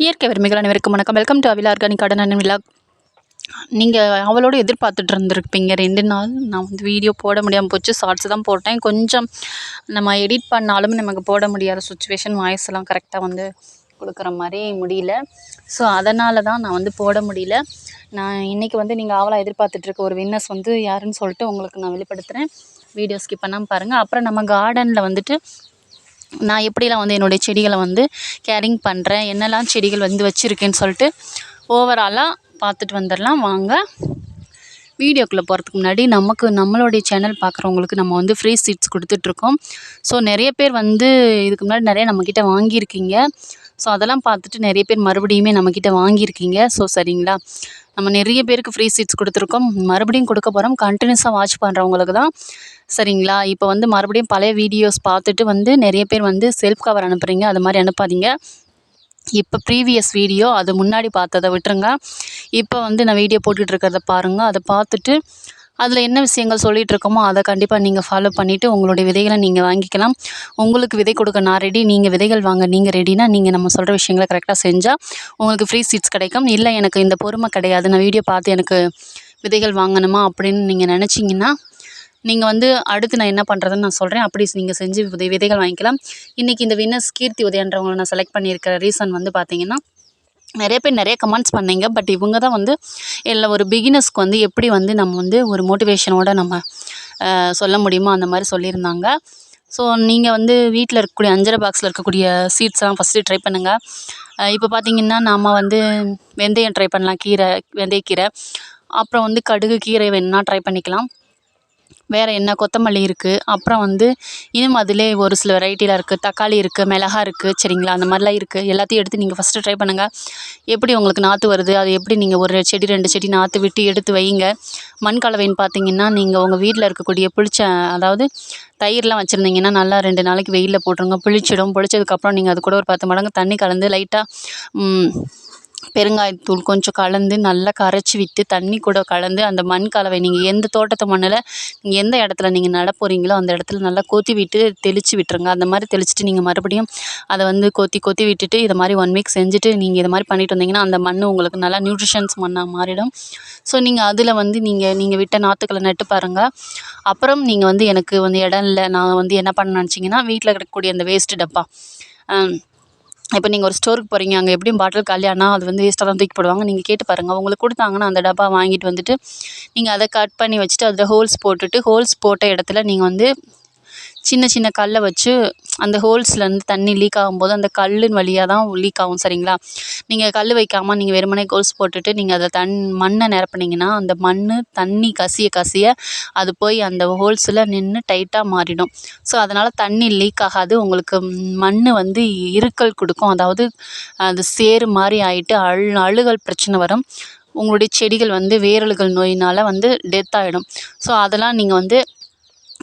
இயற்கை விரும்பிகள் அனைவருக்கும் வணக்கம். Welcome to Avila organic garden விழா நீங்கள் அவளோடு எதிர்பார்த்துட்டு இருந்திருப்பீங்க. ரெண்டு நாள் நான் வந்து வீடியோ போட முடியாமல் போச்சு. ஷார்ட்ஸ் தான் போட்டேன். கொஞ்சம் நம்ம எடிட் பண்ணாலும் நமக்கு போட முடியாத சுச்சுவேஷன் வாய்ஸ் எல்லாம் கரெக்டாக வந்து கொடுக்குற மாதிரி முடியல. ஸோ அதனால தான் நான் வந்து போட முடியல. நான் இன்றைக்கி வந்து நீங்கள் ஆவலாக எதிர்பார்த்துட்ருக்க ஒரு வின்னர்ஸ் வந்து யாருன்னு சொல்லிட்டு உங்களுக்கு நான் வெளிப்படுத்துகிறேன் வீடியோ ஸ்கிப் பண்ணாமல் பாருங்கள் அப்புறம் நம்ம கார்டனில் வந்துட்டு நான் எப்படிலாம் வந்து என்னுடைய செடிகளை வந்து கேரிங் பண்ணுறேன் என்னெல்லாம் செடிகள் வந்து வச்சுருக்கேன்னு சொல்லிட்டு ஓவராலாக பார்த்துட்டு வந்துடலாம். வாங்க. வீடியோக்குள்ளே போகிறதுக்கு முன்னாடி நமக்கு நம்மளுடைய சேனல் பார்க்குறவங்களுக்கு நம்ம வந்து ஃப்ரீ சீட்ஸ் கொடுத்துட்ருக்கோம் ஸோ நிறைய பேர் வந்து இதுக்கு முன்னாடி நிறைய நம்மக்கிட்ட வாங்கியிருக்கீங்க. ஸோ அதெல்லாம் பார்த்துட்டு நிறைய பேர் மறுபடியுமே நம்மக்கிட்ட வாங்கியிருக்கீங்க. ஸோ சரிங்களா? நம்ம நிறைய பேருக்கு ஃப்ரீ சீட்ஸ் கொடுத்துருக்கோம். மறுபடியும் கொடுக்க போகிறோம் கண்டினியூஸாக வாட்ச் பண்ணுறவங்களுக்கு தான். சரிங்களா? இப்போ வந்து மறுபடியும் பழைய வீடியோஸ் பார்த்துட்டு வந்து நிறைய பேர் வந்து செல்ஃப் கவர் அனுப்புகிறீங்க அது மாதிரி அனுப்பாதீங்க. இப்போ ப்ரீவியஸ் வீடியோ அது முன்னாடி பார்த்ததை விட்டுருங்க. இப்போ வந்து நான் வீடியோ போட்டுட்ருக்கிறத பாருங்கள் அதை பார்த்துட்டு அதில் என்ன விஷயங்கள் சொல்லிகிட்டு இருக்கோமோ அதை கண்டிப்பாக நீங்கள் ஃபாலோ பண்ணிவிட்டு உங்களுடைய விதைகளை நீங்கள் வாங்கிக்கலாம். உங்களுக்கு விதை கொடுக்க நான் ரெடி நீங்கள் விதைகள் வாங்க நீங்கள் ரெடினா நீங்கள் நம்ம சொல்கிற விஷயங்களை கரெக்டாக செஞ்சால் உங்களுக்கு ஃப்ரீ சீட்ஸ் கிடைக்கும். இல்லை எனக்கு இந்த பொறுமை கிடையாது. நான் வீடியோ பார்த்து எனக்கு விதைகள் வாங்கணுமா அப்படின்னு நீங்கள் நினச்சிங்கன்னா நீங்கள் வந்து அடுத்து நான் என்ன பண்ணுறதுன்னு நான் சொல்கிறேன் அப்படி நீங்கள் செஞ்சு விதை விதைகள் வாங்கிக்கலாம். இன்றைக்கி இந்த வின்னர்ஸ் கீர்த்தி உதயன்றவங்களை நான் செலக்ட் பண்ணியிருக்கிற ரீசன் வந்து பார்த்திங்கன்னா நிறைய பேர் நிறைய கமெண்ட்ஸ் பண்ணீங்க பட் இவங்க தான் வந்து இல்லை ஒரு பிகினர்ஸ்க்கு வந்து எப்படி வந்து நம்ம வந்து ஒரு மோட்டிவேஷனோட நம்ம சொல்ல முடியுமோ அந்த மாதிரி சொல்லியிருந்தாங்க. ஸோ நீங்கள் வந்து வீட்டில் இருக்கக்கூடிய அஞ்சரை பாக்ஸில் இருக்கக்கூடிய சீட்ஸ்லாம் ஃபஸ்ட்டு ட்ரை பண்ணுங்கள் இப்போ பார்த்தீங்கன்னா நாம் வந்து வெந்தயம் ட்ரை பண்ணலாம் கீரை வெந்தயக்கீரை. அப்புறம் வந்து கடுகு கீரை வேணுன்னா ட்ரை பண்ணிக்கலாம். வேறு என்ன கொத்தமல்லி இருக்குது அப்புறம் வந்து இன்னும் அதிலே ஒரு சில வெரைட்டியில் இருக்குது தக்காளி இருக்குது மிளகா இருக்குது சரிங்களா? அந்த மாதிரிலாம் இருக்குது எல்லாத்தையும் எடுத்து நீங்கள் ஃபஸ்ட்டு ட்ரை பண்ணுங்கள் எப்படி உங்களுக்கு நாற்று வருது? அது எப்படி நீங்கள் ஒரு செடி ரெண்டு செடி நாற்று விட்டு எடுத்து வைங்க. மண் கலவைன்னு பார்த்தீங்கன்னா நீங்கள் உங்கள் வீட்டில் இருக்கக்கூடிய புளிச்ச அதாவது தயிர்லாம் வச்சுருந்தீங்கன்னா நல்லா ரெண்டு நாளைக்கு வெயிலில் போட்டுருங்க. புளிச்சிடும். புளிச்சதுக்கப்புறம் நீங்கள் அது கூட ஒரு பத்து மடங்கு தண்ணி கலந்து லைட்டாக பெருங்காயத்தூள் கொஞ்சம் கலந்து நல்லா கரைச்சி விட்டு தண்ணி கூட கலந்து அந்த மண் கலவை நீங்கள் எந்த தோட்டத்து மண்ணில் நீங்கள் எந்த இடத்துல நீங்கள் நட போகிறீங்களோ அந்த இடத்துல நல்லா கொத்தி விட்டு தெளித்து விட்டுருங்க. அந்த மாதிரி தெளிச்சிட்டு நீங்கள் மறுபடியும் அதை வந்து கொத்தி கொத்தி விட்டுட்டு இதை மாதிரி ஒன் வீக் செஞ்சுட்டு நீங்கள் இதை மாதிரி பண்ணிட்டு வந்தீங்கன்னா அந்த மண் உங்களுக்கு நல்லா நியூட்ரிஷன்ஸ் மண்ணாக மாறிடும். ஸோ நீங்கள் அதில் வந்து நீங்கள் நீங்கள் விட்ட நாற்றுக்களை நட்டு பாருங்கள் அப்புறம் நீங்கள் வந்து எனக்கு வந்து இடம் இல்லை. நான் வந்து என்ன பண்ண நினச்சிங்கன்னா வீட்டில் கிடக்கக்கூடிய அந்த வேஸ்ட்டு டப்பா இப்போ நீங்கள் ஒரு ஸ்டோருக்கு போகிறீங்க அங்கே எப்படியும் பாட்டில் காலியானால் அது வந்து வேஸ்ட்டாக தான் தூக்கி போடுவாங்க. நீங்கள் கேட்டு பாருங்கள் உங்களுக்கு கொடுத்தாங்கன்னா அந்த டப்பா வாங்கிட்டு வந்துட்டு நீங்கள் அதை கட் பண்ணி வச்சுட்டு அதில் ஹோல்ஸ் போட்டுட்டு ஹோல்ஸ் போட்ட இடத்துல நீங்கள் வந்து சின்ன சின்ன கல்லை வச்சு அந்த ஹோல்ஸ்லேருந்து தண்ணி லீக் ஆகும்போது அந்த கல்லின் வழியாக தான் லீக் ஆகும் சரிங்களா? நீங்கள் கல் வைக்காமல் நீங்கள் வெறுமனே ஹோல்ஸ் போட்டுட்டு நீங்கள் அதை தண் மண்ணை நிரப்புனீங்கன்னா அந்த மண் தண்ணி கசிய கசிய அது போய் அந்த ஹோல்ஸில் நின்று டைட்டாக மாறிடும். ஸோ அதனால் தண்ணி லீக் ஆகாது. உங்களுக்கு மண் வந்து இருக்கல் கொடுக்கும். அதாவது அது சேறு மாதிரி ஆகிட்டு அழு அழுகல் பிரச்சனை வரும். உங்களுடைய செடிகள் வந்து வேரழுகல் நோயினால் வந்து டெத் ஆகிடும் ஸோ அதெல்லாம் நீங்கள் வந்து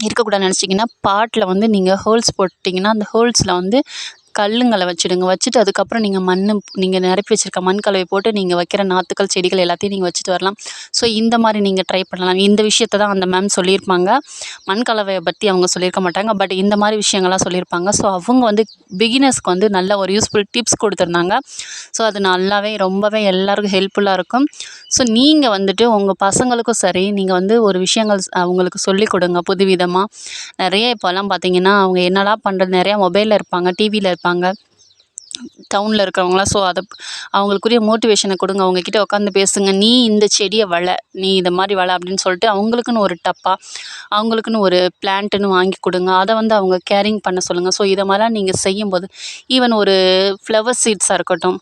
இருக்கக்கூடாதுன்னு நினச்சிங்கன்னா பாட்டில் வந்து நீங்கள் ஹோல்ஸ் போட்டிங்கன்னா அந்த ஹோல்ஸில் வந்து கல்லுங்களை வச்சுடுங்க. வச்சுட்டு அதுக்கப்புறம் நீங்கள் மண் நீங்கள் நிரப்பி வச்சுருக்க மண் கலவை போட்டு நீங்கள் வைக்கிற நாற்றுக்கள் செடிகள் எல்லாத்தையும் நீங்கள் வச்சுட்டு வரலாம். ஸோ இந்த மாதிரி நீங்கள் ட்ரை பண்ணலாம். இந்த விஷயத்தை தான் அந்த மேம் சொல்லியிருப்பாங்க. மண் கலவையை பற்றி அவங்க சொல்லியிருக்க மாட்டாங்க. பட் இந்த மாதிரி விஷயங்கள்லாம் சொல்லியிருப்பாங்க. ஸோ அவங்க வந்து பிகினர்ஸ்க்கு வந்து நல்ல ஒரு யூஸ்ஃபுல் டிப்ஸ் கொடுத்துருந்தாங்க. ஸோ அது நல்லாவே ரொம்பவே எல்லாருக்கும் ஹெல்ப்ஃபுல்லாக இருக்கும். ஸோ நீங்கள் வந்துட்டு உங்கள் பசங்களுக்கும் சரி நீங்கள் வந்து ஒரு விஷயங்கள் அவங்களுக்கு சொல்லிக் கொடுங்க புதுவிதமாக நிறைய இப்போல்லாம் பார்த்தீங்கன்னா அவங்க என்னடா பண்ணுறது நிறையா மொபைலில் இருப்பாங்க டிவியில் இருப்பாங்க டவுனில் இருக்கிறவங்களாம் ஸோ அதை அவங்களுக்குரிய மோட்டிவேஷனை கொடுங்க. அவங்கக்கிட்ட உட்காந்து பேசுங்க. நீ இந்த செடியை வள நீ இதை மாதிரி வள அப்படின்னு சொல்லிட்டு அவங்களுக்குன்னு ஒரு டப்பா அவங்களுக்குன்னு ஒரு பிளான்ட்டுன்னு வாங்கி கொடுங்க. அதை வந்து அவங்க கேரிங் பண்ண சொல்லுங்கள் ஸோ இதை மாதிரிலாம் நீங்கள் செய்யும்போது ஈவன் ஒரு ஃப்ளவர் சீட்ஸாக இருக்கட்டும்.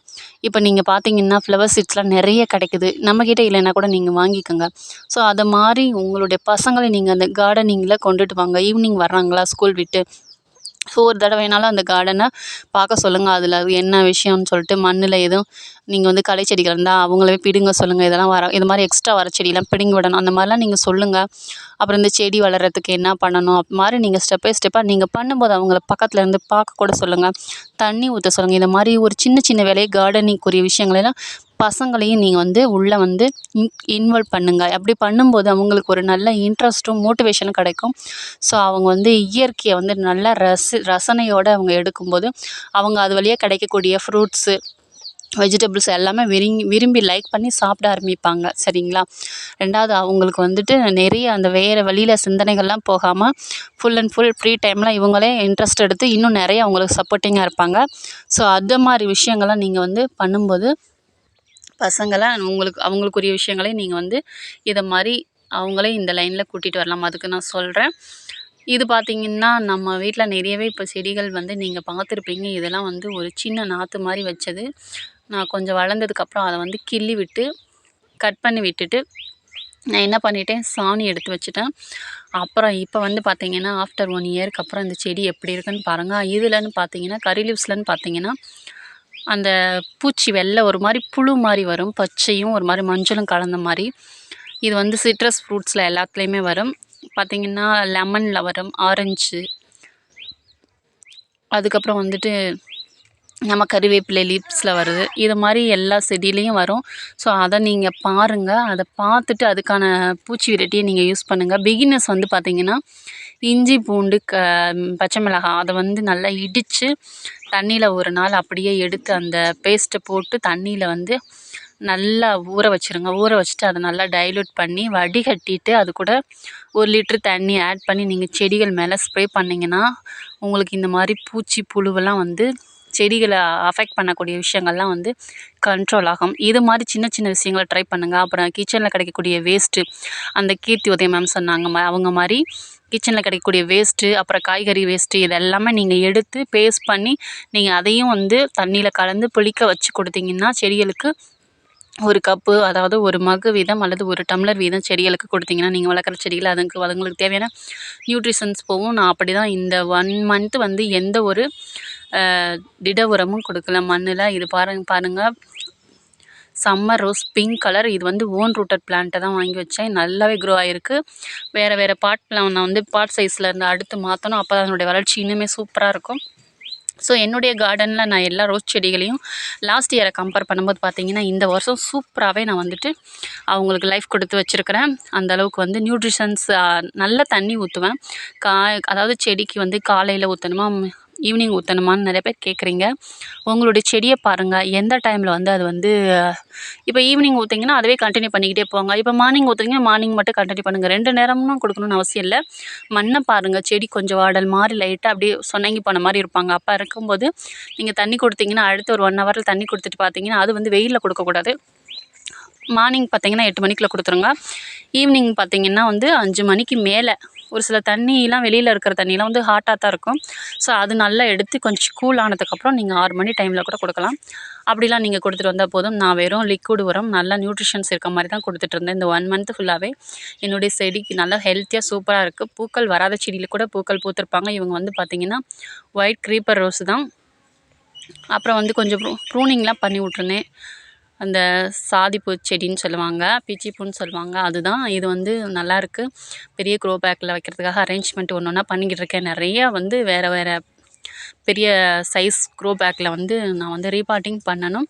இப்போ நீங்கள் பார்த்தீங்கன்னா ஃப்ளவர் சீட்ஸ்லாம் நிறைய கிடைக்குது. நம்மக்கிட்ட இல்லைன்னா கூட நீங்கள் வாங்கிக்கோங்க. ஸோ அதை மாதிரி உங்களுடைய பசங்களை நீங்கள் அந்த கார்டனிங்கில் கொண்டுட்டு வாங்க. ஈவினிங் வர்றாங்களா ஸ்கூல் விட்டு. ஸோ ஒரு தடவைனாலும் அந்த கார்டனை பார்க்க சொல்லுங்கள் அதில் என்ன விஷயம்னு சொல்லிட்டு மண்ணில் எதுவும் நீங்கள் வந்து களை செடிகள் இருந்தால் அவங்களவே பிடுங்க சொல்லுங்கள் இதெல்லாம் வர இது மாதிரி எக்ஸ்ட்ரா வர செடியெல்லாம் பிடுங்கி விடணும். அந்த மாதிரிலாம் நீங்கள் சொல்லுங்கள் அப்புறம் இந்த செடி வளர்கிறதுக்கு என்ன பண்ணணும்? அது மாதிரி நீங்கள் ஸ்டெப் பை ஸ்டெப்பாக நீங்கள் பண்ணும்போது அவங்கள பக்கத்தில் இருந்து பார்க்க கூட சொல்லுங்கள் தண்ணி ஊற்ற சொல்லுங்கள் இந்த மாதிரி ஒரு சின்ன சின்ன வேலையை கார்டனிங்குரிய விஷயங்களெல்லாம் பசங்களையும் நீங்கள் வந்து உள்ளே வந்து இன் இன்வால்வ் பண்ணுங்கள் அப்படி பண்ணும்போது அவங்களுக்கு ஒரு நல்ல இன்ட்ரெஸ்ட்டும் மோட்டிவேஷனும் கிடைக்கும். ஸோ அவங்க வந்து இயற்கையை வந்து நல்லா ரசி ரசனையோடு அவங்க எடுக்கும்போது அவங்க அது வழியாக கிடைக்கக்கூடிய ஃப்ரூட்ஸு வெஜிடபிள்ஸ் எல்லாமே விரும்பி விரும்பி லைக் பண்ணி சாப்பிட ஆரம்பிப்பாங்க. சரிங்களா? ரெண்டாவது அவங்களுக்கு வந்துட்டு நிறைய அந்த வேறு வழியில் சிந்தனைகள்லாம் போகாமல் ஃபுல் அண்ட் ஃபுல் ஃப்ரீ டைமில் இவங்களே இன்ட்ரெஸ்ட் எடுத்து இன்னும் நிறைய அவங்களுக்கு சப்போர்ட்டிங்காக இருப்பாங்க. ஸோ அது மாதிரி விஷயங்கள்லாம் நீங்கள் வந்து பண்ணும்போது பசங்களை உங்களுக்கு அவங்களுக்குரிய விஷயங்களையும் நீங்கள் வந்து இதை மாதிரி அவங்களே இந்த லைனில் கூட்டிகிட்டு வரலாம். அதுக்கு நான் சொல்கிறேன் இது பார்த்திங்கன்னா நம்ம வீட்டில் நிறையவே இப்போ செடிகள் வந்து நீங்கள் பார்த்துருப்பீங்க இதெல்லாம் வந்து ஒரு சின்ன நாற்று மாதிரி வச்சது. நான் கொஞ்சம் வளர்ந்ததுக்கப்புறம் அதை வந்து கிள்ளி விட்டு கட் பண்ணி விட்டுட்டு நான் என்ன பண்ணிட்டேன்? சாணி எடுத்து வச்சுட்டேன். அப்புறம் இப்போ வந்து பார்த்திங்கன்னா ஆஃப்டர் ஒன் இயருக்கு அப்புறம் இந்த செடி எப்படி இருக்குன்னு பாருங்கள் இதில்னு பார்த்தீங்கன்னா கறி லீவ்ஸ்லன்னு பார்த்தீங்கன்னா அந்த பூச்சி வெள்ளை ஒரு மாதிரி புழு மாதிரி வரும் பச்சையும் ஒரு மாதிரி மஞ்சளும் கலந்த மாதிரி. இது வந்து சிட்ரஸ் ஃப்ரூட்ஸில் எல்லாத்துலேயுமே வரும். பார்த்திங்கன்னா லெமனில் வரும் ஆரஞ்சு அதுக்கப்புறம் வந்துட்டு நம்ம கருவேப்பிலை லீப்ஸில் வருது. இது மாதிரி எல்லா செடியிலையும் வரும். ஸோ அதை நீங்கள் பாருங்கள் அதை பார்த்துட்டு அதுக்கான பூச்சி விரட்டியை நீங்கள் யூஸ் பண்ணுங்கள் பிகினர்ஸ் வந்து பார்த்திங்கன்னா இஞ்சி பூண்டு க பச்சை மிளகாய் அதை வந்து நல்லா இடித்து தண்ணியில் ஒரு நாள் அப்படியே எடுத்து அந்த பேஸ்ட்டை போட்டு தண்ணியில் வந்து நல்லா ஊற வச்சுருங்க. ஊற வச்சுட்டு அதை நல்லா டைல்யூட் பண்ணி வடிகட்டிட்டு அது கூட ஒரு லிட்ரு தண்ணி ஆட் பண்ணி நீங்கள் செடிகள் மேலே ஸ்ப்ரே பண்ணிங்கன்னா உங்களுக்கு இந்த மாதிரி பூச்சி புழுவெல்லாம் வந்து செடிகளை அஃபெக்ட் பண்ணக்கூடிய விஷயங்கள்லாம் வந்து கண்ட்ரோல் ஆகும். இது மாதிரி சின்ன சின்ன விஷயங்களை ட்ரை பண்ணுங்கள் அப்புறம் கிச்சனில் கிடைக்கக்கூடிய வேஸ்ட்டு அந்த கீர்த்தி உதய மேம் சொன்னாங்க அவங்க மாதிரி கிச்சனில் கிடைக்கக்கூடிய வேஸ்ட்டு அப்புறம் காய்கறி வேஸ்ட்டு இது எல்லாமே நீங்கள் எடுத்து பேஸ்ட் பண்ணி நீங்கள் அதையும் வந்து தண்ணியில் கலந்து புளிக்க வச்சு கொடுத்தீங்கன்னா செடிகளுக்கு ஒரு கப்பு அதாவது ஒரு மகு வீதம் அல்லது ஒரு டம்ளர் வீதம் செடிகளுக்கு கொடுத்தீங்கன்னா நீங்கள் வளர்க்குற செடிகள் அதுக்கு அதுங்களுக்கு தேவையான நியூட்ரிஷன்ஸ் போகும் நான் அப்படி தான் இந்த ஒன் மந்த்து வந்து எந்த ஒரு திட உரமும் கொடுக்கல. மண்ணில் இது பாருங்க. பாருங்கள் சம்மர் ரோஸ் பிங்க் கலர் இது வந்து ஓன் ரூட்டட் பிளான்ட்டை தான் வாங்கி வச்சேன். நல்லாவே க்ரோ ஆகிருக்கு வேறு வேறு பாட்டில் நான் வந்து பாட் சைஸில் இருந்து அடுத்து மாற்றணும் அப்போ தான் அதனுடைய வளர்ச்சி இன்னுமே சூப்பராக இருக்கும். ஸோ என்னுடைய கார்டனில் நான் எல்லா ரோஸ் செடிகளையும் லாஸ்ட் இயரை கம்பேர் பண்ணும்போது பார்த்தீங்கன்னா இந்த வருஷம் சூப்பராகவே நான் வந்துட்டு அவங்களுக்கு லைஃப் கொடுத்து வச்சுருக்கிறேன். அந்தளவுக்கு வந்து நியூட்ரிஷன்ஸ் நல்ல தண்ணி ஊற்றுவேன் கா அதாவது செடிக்கு வந்து காலையில் ஊற்றணுமா ஈவினிங் ஊற்றணுமான்னு நிறைய பேர் கேட்குறீங்க உங்களுடைய செடியை பாருங்கள் எந்த டைமில் வந்து அது வந்து இப்போ ஈவினிங் ஊற்றிங்கன்னா அதுவே கண்டினியூ பண்ணிக்கிட்டே போங்க. இப்போ மார்னிங் ஊற்றுறீங்கன்னா மார்னிங் மட்டும் கண்டினியூ பண்ணுங்கள் ரெண்டு நேரமும் கொடுக்கணுன்னு அவசியம் இல்லை. மண்ணை பாருங்கள் செடி கொஞ்சம் வாடல் மாதிரி லைட்டாக அப்படியே சொன்னங்கி போன மாதிரி இருப்பாங்க. அப்போ இருக்கும்போது நீங்கள் தண்ணி கொடுத்தீங்கன்னா அடுத்து ஒரு ஒன் ஹவரில் தண்ணி கொடுத்துட்டு பார்த்தீங்கன்னா அது வந்து வெயிலில் கொடுக்கக்கூடாது. மார்னிங் பார்த்தீங்கன்னா எட்டு மணிக்குள்ளே கொடுத்துருங்க. ஈவினிங் பார்த்தீங்கன்னா வந்து அஞ்சு மணிக்கு மேலே ஒரு சில தண்ணியெலாம் வெளியில் இருக்கிற தண்ணியெலாம் வந்து ஹாட்டாக தான் இருக்கும். ஸோ அது நல்லா எடுத்து கொஞ்சம் கூல் ஆனதுக்கப்புறம் நீங்கள் ஆறு மணி டைமில் கூட கொடுக்கலாம். அப்படிலாம் நீங்கள் கொடுத்துட்டு வந்தால் போதும். நான் வெறும் லிக்விட் உரம் நல்லா நியூட்ரிஷன்ஸ் இருக்க மாதிரி தான் கொடுத்துட்ருந்தேன் இந்த ஒன் மந்த் ஃபுல்லாகவே என்னுடைய செடிக்கு நல்லா ஹெல்த்தியாக சூப்பராக இருக்குது பூக்கள் வராத செடியில் கூட பூக்கள் பூத்திருப்பாங்க. இவங்க வந்து பார்த்திங்கன்னா ஒயிட் க்ரீப்பர் ரோஸ் தான். அப்புறம் வந்து கொஞ்சம் ப்ரூ ப்ரூனிங்லாம் பண்ணி விட்ருந்தேன் அந்த சாதிப்பூ செடின்னு சொல்லுவாங்க பிச்சிப்பூன்னு சொல்லுவாங்க அதுதான் இது வந்து நல்லாயிருக்கு பெரிய க்ரோ பேக்கில் வைக்கிறதுக்காக அரேஞ்ச்மெண்ட் ஒன்று ஒன்றா பண்ணிக்கிட்டு இருக்கேன் நிறையா வந்து வேறு வேறு பெரிய சைஸ் க்ரோ பேக்கில் வந்து நான் வந்து ரீபாட்டிங் பண்ணணும்.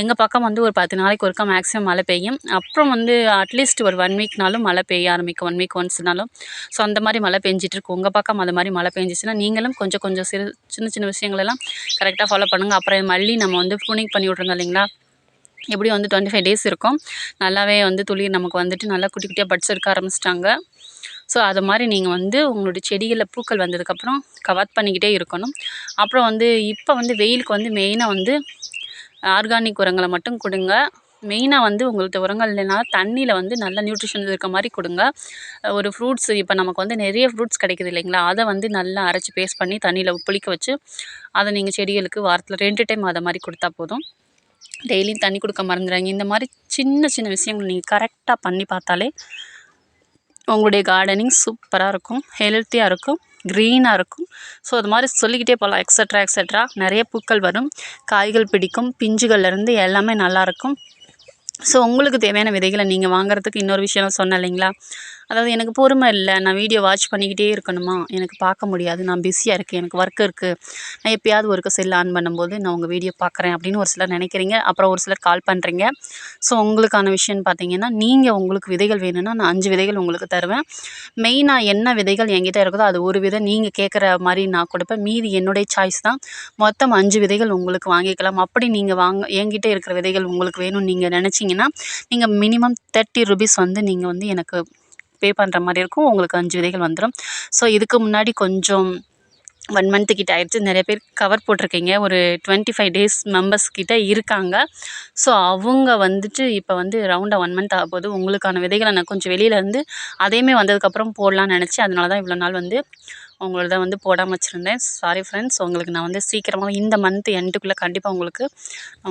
எங்கள் பக்கம் வந்து ஒரு பத்து நாளைக்கு ஒருக்கா மேக்ஸிமம் மழை பெய்யும். அப்புறம் வந்து அட்லீஸ்ட் ஒரு ஒன் வீக்னாலும் மழை பெய்ய ஆரம்பிக்கும். ஒன் வீக் ஒன்ஸ்னாலும் ஸோ அந்த மாதிரி மழை பெஞ்சிட்ருக்கு. உங்கள் பக்கம் அது மாதிரி மழை பெஞ்சிச்சுன்னா நீங்களும் கொஞ்சம் கொஞ்சம் சிறு சின்ன சின்ன விஷயங்களெல்லாம் கரெக்டாக ஃபாலோ பண்ணுங்கள் அப்புறம் மல்லி நம்ம வந்து ப்ரூனிங் பண்ணி விட்ருங்க இல்லைங்களா? எப்படியும் வந்து டுவெண்ட்டி ஃபைவ் டேஸ் இருக்கும். நல்லாவே வந்து துளிர் நமக்கு வந்துட்டு நல்லா குட்டி குட்டியாக பட்ஸ் இருக்க ஆரம்பிச்சிட்டாங்க. ஸோ அது மாதிரி நீங்கள் வந்து உங்களுடைய செடிகளில் பூக்கள் வந்ததுக்கப்புறம் கவர் பண்ணிக்கிட்டே இருக்கணும். அப்புறம் வந்து இப்போ வந்து வெயிலுக்கு வந்து மெயினாக வந்து ஆர்கானிக் உரங்களை மட்டும் கொடுங்க. மெயினாக வந்து உங்கள்கிட்ட உரங்கள் இல்லைனா தண்ணியில் வந்து நல்ல நியூட்ரிஷன் இருக்க மாதிரி கொடுங்க. ஒரு ஃப்ரூட்ஸ் இப்போ நமக்கு வந்து நிறைய ஃப்ரூட்ஸ் கிடைக்குது இல்லைங்களா? அதை வந்து நல்லா அரைச்சி பேஸ்ட் பண்ணி தண்ணியில் புளிக்க வச்சு அதை நீங்கள் செடிகளுக்கு வாரத்தில் ரெண்டு டைம் அதை மாதிரி கொடுத்தா போதும். டெய்லியும் தண்ணி கொடுக்க மறந்துடுறாங்க இந்த மாதிரி சின்ன சின்ன விஷயங்கள் நீங்கள் கரெக்டாக பண்ணி பார்த்தாலே உங்களுடைய கார்டனிங் சூப்பராக இருக்கும். ஹெல்த்தியாக இருக்கும். க்ரீனாக இருக்கும். ஸோ அது மாதிரி சொல்லிக்கிட்டே போகலாம் எக்ஸட்ரா எக்ஸட்ரா நிறைய பூக்கள் வரும். காய்கள் பிடிக்கும். பிஞ்சுகள்லேருந்து எல்லாமே நல்லாயிருக்கும் ஸோ உங்களுக்கு தேவையான விதைகளை நீங்கள் வாங்குறதுக்கு இன்னொரு விஷயம் சொன்னேன் இல்லைங்களா? அதாவது எனக்கு பொறுமை இல்லை. நான் வீடியோ வாட்ச் பண்ணிக்கிட்டே இருக்கணுமா? எனக்கு பார்க்க முடியாது. நான் பிஸியாக இருக்கேன். எனக்கு ஒர்க் இருக்குது நான் எப்பயாவது ஒருக்க செல் ஆன் பண்ணும்போது நான் உங்கள் வீடியோ பார்க்குறேன் அப்படின்னு ஒரு சிலர் நினைக்கிறீங்க. அப்புறம் ஒரு சிலர் கால் பண்ணுறீங்க ஸோ உங்களுக்கான விஷயம்னு பார்த்தீங்கன்னா நீங்கள் உங்களுக்கு விதைகள் வேணும்னா நான் அஞ்சு விதைகள் உங்களுக்கு தருவேன். மெயினாக என்ன விதைகள் என்கிட்ட இருக்குதோ அது ஒரு விதை நீங்கள் கேட்குற மாதிரி நான் கொடுப்பேன். மீதி என்னுடைய சாய்ஸ் தான். மொத்தம் அஞ்சு விதைகள் உங்களுக்கு வாங்கிக்கலாம். அப்படி நீங்கள் வாங்க என்கிட்ட இருக்கிற விதைகள் உங்களுக்கு வேணும்னு நீங்கள் நினச்சிங்கன்னா நீங்கள் மினிமம் தேர்ட்டி ருபீஸ் வந்து நீங்கள் வந்து எனக்கு பே பண்ணுற மாதிரி இருக்கும். உங்களுக்கு அஞ்சு விதைகள் வந்துடும் ஸோ இதுக்கு முன்னாடி கொஞ்சம் ஒன் மந்த்து கிட்ட ஆயிடுச்சு. நிறைய பேர் கவர் போட்டிருக்கீங்க. ஒரு டுவெண்ட்டி ஃபைவ் டேஸ் மெம்பர்ஸ் கிட்ட இருக்காங்க. ஸோ அவங்க வந்துட்டு இப்போ வந்து ரவுண்டாக ஒன் மந்த் ஆகும்போது உங்களுக்கான விதைகளை நான் கொஞ்சம் வெளியிலேருந்து அதையுமே வந்ததுக்கப்புறம் போடலான்னு நினச்சி அதனால தான் இவ்வளோ நாள் வந்து உங்களத வந்து போடாமல் வச்சுருந்தேன். சாரி ஃப்ரெண்ட்ஸ் உங்களுக்கு நான் வந்து சீக்கிரமாக இந்த மந்த் எண்டுக்குள்ளே கண்டிப்பாக உங்களுக்கு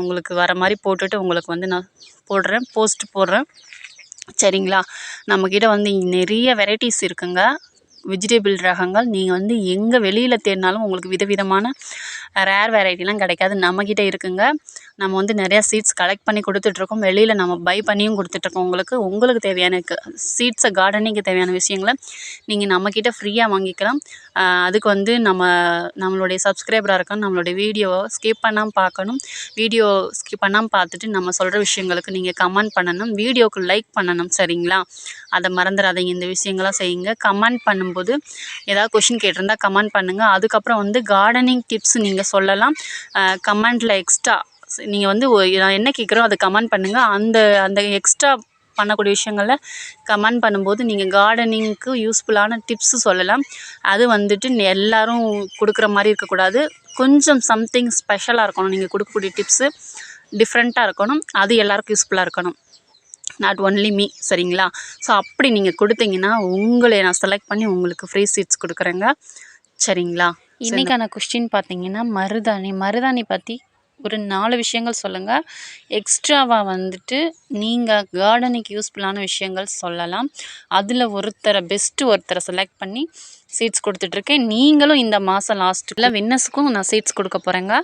உங்களுக்கு வர மாதிரி போட்டுட்டு உங்களுக்கு வந்து நான் போடுறேன். போஸ்ட் போடுறேன். சரிங்களா? நம்மக்கிட்ட வந்து நிறைய வெரைட்டிஸ் இருக்குங்க. வெஜிடபிள் ரகங்கள். நீங்கள் வந்து எங்கே வெளியில் தேடினாலும் உங்களுக்கு விதவிதமான ரேர் வெரைட்டிலாம் கிடைக்காது. நம்மக்கிட்ட இருக்குங்க. நம்ம வந்து நிறையா சீட்ஸ் கலெக்ட் பண்ணி கொடுத்துட்ருக்கோம். வெளியில் நம்ம பை பண்ணியும் கொடுத்துட்ருக்கோம். உங்களுக்கு உங்களுக்கு தேவையான சீட்ஸை கார்டனிங்க்கு தேவையான விஷயங்களை நீங்கள் நம்மக்கிட்ட ஃப்ரீயாக வாங்கிக்கலாம். அதுக்கு வந்து நம்ம நம்மளுடைய சப்ஸ்கிரைபராக இருக்கணும். நம்மளுடைய வீடியோவை ஸ்கிப் பண்ணாமல் பார்க்கணும். வீடியோ ஸ்கிப் பண்ணாமல் பார்த்துட்டு நம்ம சொல்கிற விஷயங்களுக்கு நீங்கள் கமெண்ட் பண்ணணும். வீடியோவுக்கு லைக் பண்ணணும் சரிங்களா? அதை மறந்துடாதீங்க. இந்த விஷயங்கள்லாம் செய்யுங்க. கமெண்ட் பண்ணும்போது ஏதாவது கொஷின் கேட்டிருந்தா கமெண்ட் பண்ணுங்கள் அதுக்கப்புறம் வந்து கார்டனிங் டிப்ஸ் நீங்கள் சொல்லலாம். கமெண்ட்டில் எக்ஸ்ட்ரா நீங்கள் வந்து ஒ நான் என்ன கேட்குறோம் அதை கமெண்ட் பண்ணுங்கள் அந்த அந்த எக்ஸ்ட்ரா பண்ணக்கூடிய விஷயங்கள கமெண்ட் பண்ணும்போது நீங்கள் கார்டனிங்க்கு யூஸ்ஃபுல்லான டிப்ஸு சொல்லலாம். அது வந்துட்டு எல்லோரும் கொடுக்குற மாதிரி இருக்கக்கூடாது. கொஞ்சம் சம்திங் ஸ்பெஷலாக இருக்கணும். நீங்கள் கொடுக்கக்கூடிய டிப்ஸு டிஃப்ரெண்ட்டாக இருக்கணும். அது எல்லாருக்கும் யூஸ்ஃபுல்லாக இருக்கணும். நாட் ஒன்லி மீ சரிங்களா? ஸோ அப்படி நீங்கள் கொடுத்தீங்கன்னா உங்களை நான் செலக்ட் பண்ணி உங்களுக்கு ஃப்ரீ சீட்ஸ் கொடுக்குறேங்க. சரிங்களா? இன்றைக்கான கொஸ்டின் பார்த்தீங்கன்னா மருதாணி. மருதாணி பற்றி ஒரு நாலு விஷயங்கள் சொல்லுங்கள் எக்ஸ்ட்ராவாக வந்துட்டு நீங்கள் கார்டனுக்கு யூஸ்ஃபுல்லான விஷயங்கள் சொல்லலாம். அதில் ஒருத்தரை பெஸ்ட்டு ஒருத்தரை செலக்ட் பண்ணி சீட்ஸ் கொடுத்துட்ருக்கேன் நீங்களும் இந்த மாதம் லாஸ்ட்டில் வின்னர்ஸுக்கும் நான் சீட்ஸ் கொடுக்க போகிறேங்க